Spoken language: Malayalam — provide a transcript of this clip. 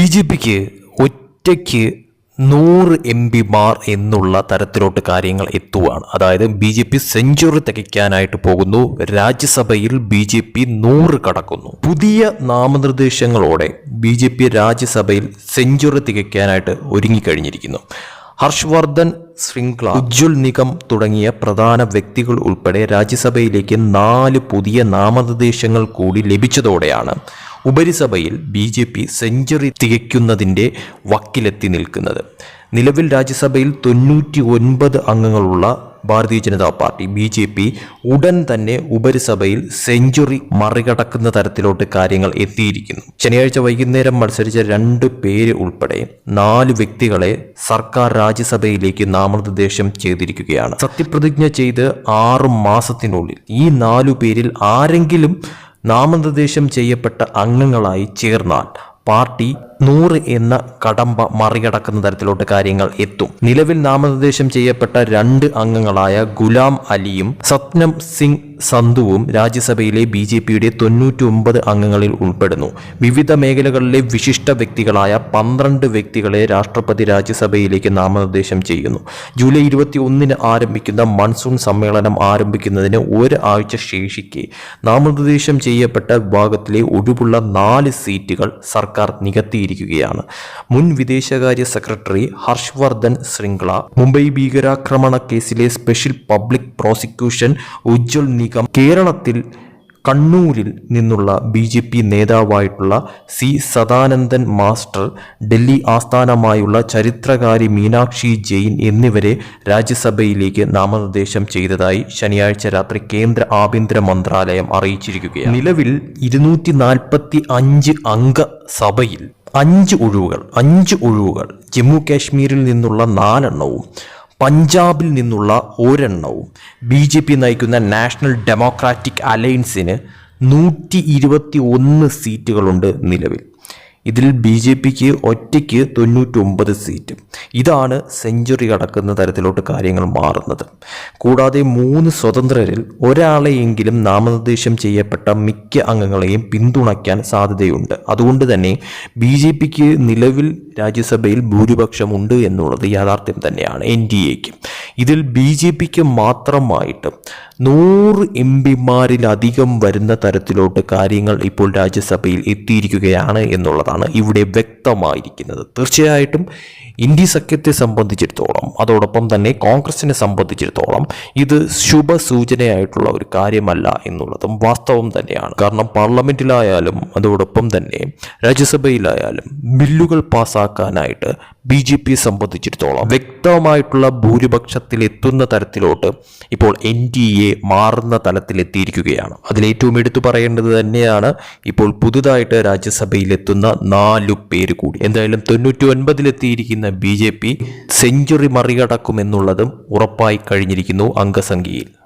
ബി ജെ പിക്ക് ഒറ്റയ്ക്ക് നൂറ് എം പിമാർ എന്നുള്ള തരത്തിലോട്ട് കാര്യങ്ങൾ എത്തുവാണ്. അതായത് ബി ജെ പി സെഞ്ചുറി തികയ്ക്കാനായിട്ട് പോകുന്നു. രാജ്യസഭയിൽ ബി ജെ പി നൂറ് കടക്കുന്നു. പുതിയ നാമനിർദ്ദേശങ്ങളോടെ ബി ജെ പി രാജ്യസഭയിൽ സെഞ്ചുറി തികയ്ക്കാനായിട്ട് ഒരുങ്ങിക്കഴിഞ്ഞിരിക്കുന്നു. ഹർഷവർദ്ധൻ ശൃംഖല ഉജ്ജ്വൽ നിഗം തുടങ്ങിയ പ്രധാന വ്യക്തികൾ ഉൾപ്പെടെ രാജ്യസഭയിലേക്ക് നാല് പുതിയ നാമനിർദ്ദേശങ്ങൾ കൂടി ലഭിച്ചതോടെയാണ് ഉപരിസഭയിൽ ബി ജെ പി സെഞ്ചുറി തികയ്ക്കുന്നതിന്റെ വക്കിലെത്തി നിൽക്കുന്നത്. നിലവിൽ രാജ്യസഭയിൽ തൊണ്ണൂറ്റി ഒൻപത് അംഗങ്ങളുള്ള Bharatiya Janata party B J P ഉടൻ തന്നെ ഉപരിസഭയിൽ സെഞ്ചുറി മറികടക്കുന്ന തരത്തിലോട്ട് കാര്യങ്ങൾ എത്തിയിരിക്കുന്നു. ശനിയാഴ്ച വൈകുന്നേരം മത്സരിച്ച രണ്ട് പേര് ഉൾപ്പെടെ നാല് വ്യക്തികളെ സർക്കാർ രാജ്യസഭയിലേക്ക് നാമനിർദ്ദേശം ചെയ്തിരിക്കുകയാണ്. സത്യപ്രതിജ്ഞ ചെയ്ത് ആറ് മാസത്തിനുള്ളിൽ ഈ നാലു പേരിൽ ആരെങ്കിലും നാമനിർദ്ദേശം ചെയ്യപ്പെട്ട അംഗങ്ങളായി ചേർന്നാൽ പാർട്ടി നൂറ് എന്ന കടമ്പ മറികടക്കുന്ന തരത്തിലോട്ട് കാര്യങ്ങൾ എത്തും. നിലവിൽ നാമനിർദ്ദേശം ചെയ്യപ്പെട്ട രണ്ട് അംഗങ്ങളായ ഗുലാം അലിയും സത്നം സിംഗ് സന്ധുവും രാജ്യസഭയിലെ ബി ജെ പിയുടെ തൊണ്ണൂറ്റി ഒമ്പത് അംഗങ്ങളിൽ ഉൾപ്പെടുന്നു. വിവിധ മേഖലകളിലെ വിശിഷ്ട വ്യക്തികളായ പന്ത്രണ്ട് വ്യക്തികളെ രാഷ്ട്രപതി രാജ്യസഭയിലേക്ക് നാമനിർദ്ദേശം ചെയ്യുന്നു. ജൂലൈ ഇരുപത്തി ഒന്നിന് ആരംഭിക്കുന്ന മൺസൂൺ സമ്മേളനം ആരംഭിക്കുന്നതിന് ഒരാഴ്ച ശേഷിക്കെ നാമനിർദ്ദേശം ചെയ്യപ്പെട്ട വിഭാഗത്തിലെ ഒഴിവുള്ള നാല് സീറ്റുകൾ സർക്കാർ നികത്തിയിരിക്കുകയാണ്. മുൻ വിദേശകാര്യ സെക്രട്ടറി ഹർഷ്വർദ്ധൻ ശൃംഖല മുംബൈ ഭീകരാക്രമണ കേസിലെ special public prosecution Ujjwal Nikam കേരളത്തിൽ കണ്ണൂരിൽ നിന്നുള്ള ബി ജെ പി നേതാവായിട്ടുള്ള സി സദാനന്ദൻ മാസ്റ്റർ ഡൽഹി ആസ്ഥാനമായുള്ള ചരിത്രകാരി മീനാക്ഷി ജെയിൻ എന്നിവരെ രാജ്യസഭയിലേക്ക് നാമനിർദ്ദേശം ചെയ്തതായി ശനിയാഴ്ച രാത്രി കേന്ദ്ര ആഭ്യന്തര മന്ത്രാലയം അറിയിച്ചിരിക്കുകയാണ്. നിലവിൽ ഇരുന്നൂറ്റി നാൽപ്പത്തി അഞ്ച് അംഗ സഭയിൽ അഞ്ച് ഒഴിവുകൾ അഞ്ച് ഒഴിവുകൾ ജമ്മു കാശ്മീരിൽ നിന്നുള്ള നാലെണ്ണവും പഞ്ചാബിൽ നിന്നുള്ള ഒരെണ്ണവും ബി ജെ പി നയിക്കുന്ന നാഷണൽ ഡെമോക്രാറ്റിക് അലയൻസിന് നൂറ്റി ഇരുപത്തി ഒന്ന് സീറ്റുകളുണ്ട് നിലവിൽ. ഇതിൽ ബി ജെ പിക്ക് ഒറ്റയ്ക്ക് തൊണ്ണൂറ്റൊമ്പത് സീറ്റ്. ഇതാണ് സെഞ്ചുറി കടക്കുന്ന തരത്തിലോട്ട് കാര്യങ്ങൾ മാറുന്നത്. കൂടാതെ മൂന്ന് സ്വതന്ത്രരിൽ ഒരാളെയെങ്കിലും നാമനിർദ്ദേശം ചെയ്യപ്പെട്ട മിക്ക അംഗങ്ങളെയും പിന്തുണയ്ക്കാൻ സാധ്യതയുണ്ട്. അതുകൊണ്ട് തന്നെ ബി ജെ പിക്ക് നിലവിൽ രാജ്യസഭയിൽ ഭൂരിപക്ഷമുണ്ട് എന്നുള്ളത് യാഥാർത്ഥ്യം തന്നെയാണ് എൻ ഡി എക്ക്. ഇതിൽ ബി ജെ പിക്ക് മാത്രമായിട്ട് നൂറ് എം പിമാരിലധികം വരുന്ന തരത്തിലോട്ട് കാര്യങ്ങൾ ഇപ്പോൾ രാജ്യസഭയിൽ എത്തിയിരിക്കുകയാണ് എന്നുള്ളതാണ് ഇവിടെ വ്യക്തമായിരിക്കുന്നത്. തീർച്ചയായിട്ടും ഇന്ത്യ സഖ്യത്തെ സംബന്ധിച്ചിടത്തോളം അതോടൊപ്പം തന്നെ കോൺഗ്രസിനെ സംബന്ധിച്ചിടത്തോളം ഇത് ശുഭസൂചനയായിട്ടുള്ള ഒരു കാര്യമല്ല എന്നുള്ളതും വാസ്തവം തന്നെയാണ്. കാരണം പാർലമെന്റിലായാലും അതോടൊപ്പം തന്നെ രാജ്യസഭയിലായാലും ബില്ലുകൾ പാസ്സാക്കാനായിട്ട് ബി ജെ പിയെ സംബന്ധിച്ചിടത്തോളം വ്യക്തമായിട്ടുള്ള ഭൂരിപക്ഷത്തിൽ എത്തുന്ന തരത്തിലോട്ട് ഇപ്പോൾ എൻ ഡി എ മാറുന്ന തലത്തിലെത്തിയിരിക്കുകയാണ്. അതിലേറ്റവും എടുത്തു പറയേണ്ടത് തന്നെയാണ് ഇപ്പോൾ പുതുതായിട്ട് രാജ്യസഭയിലെത്തുന്ന നാലു പേര് കൂടി. എന്തായാലും തൊണ്ണൂറ്റി ഒൻപതിലെത്തിയിരിക്കുന്ന ബി ജെ പി സെഞ്ചുറി മറികടക്കുമെന്നുള്ളതും ഉറപ്പായി കഴിഞ്ഞിരിക്കുന്നു അംഗസംഖ്യയിൽ.